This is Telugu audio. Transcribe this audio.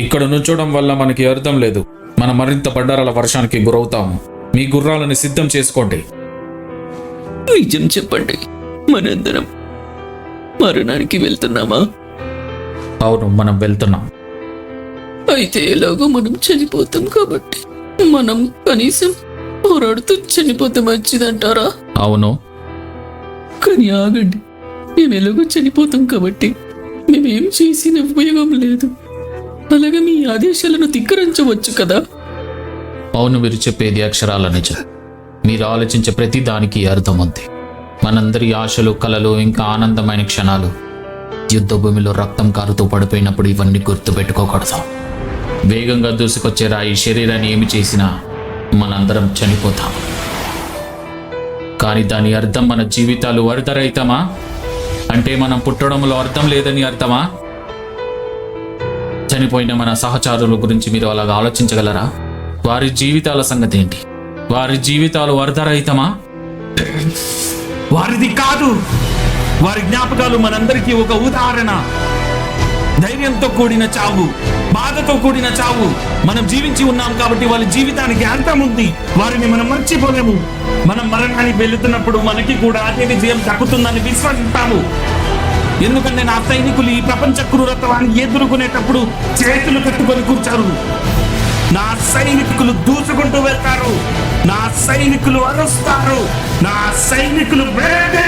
ఇక్కడ నుంచోవడం వల్ల మనకి అర్థం లేదు. మనం మరింత బండారాల వర్షానికి గురవుతాము. మీ గుర్రాలను సిద్ధం చేసుకోండి. నిజం చెప్పండి. మనందరం మరణానికి వెళ్తున్నామా? అవును మనం వెళ్తున్నాం. అయితే ఎలాగో మనం చనిపోతాం కాబట్టి. మనం కనీసం పోరాడుతూ చనిపోతే మంచిదంటారా? అవును. కానీ ఆగండి. మేము ఎలాగో చనిపోతాం కాబట్టి మేమేం చేసిన ఉపయోగం లేదు. అలాగే మీ ఆదేశాలను ధిక్కరించవచ్చు కదా? అవును మీరు చెప్పేది అక్షరాల నిజం మీరు ఆలోచించే ప్రతి దానికి అర్థం ఉంది. మనందరి ఆశలు కలలు ఇంకా ఆనందమైన క్షణాలు. యుద్ధ భూమిలో రక్తం కారుతూ పడిపోయినప్పుడు ఇవన్నీ గుర్తుపెట్టుకోకూడదు వేగంగా దూసుకొచ్చే రాయి శరీరాన్ని ఏమి చేసినా మనందరం చనిపోతాం. కానీ దాని అర్థం మన జీవితాలు వరదరహితమా? అంటే మనం పుట్టడంలో అర్థం లేదని అర్థమా? చనిపోయిన మన సహచారుల గురించి మీరు అలాగా ఆలోచించగలరా? వారి జీవితాల సంగతి ఏంటి? వారి జీవితాలు వరదరహితమా? వారిది కాదు. వారి జ్ఞాపకాలు మనందరికీ ఒక ఉదాహరణ. ధైర్యంతో కూడిన చావు బాధతో కూడిన చావు. మనం జీవించి ఉన్నాం కాబట్టి వాళ్ళ జీవితానికి అర్థం ఉంది. వారిని మనం మర్చిపోలేము. మనం మరణానికి వెళుతున్నప్పుడు మనకి కూడా అదే విజయం దక్కుతుందని విశ్వసిస్తాము. ఎందుకంటే నా సైనికులు ఈ ప్రపంచ క్రూరత్వాన్ని ఎదుర్కొనేటప్పుడు చేతులు కట్టుకొని కూర్చారు. నా సైనికులు దూసుకుంటూ వెళ్తారు. నా సైనికులు అరుస్తారు. నా సైనికులు వేరే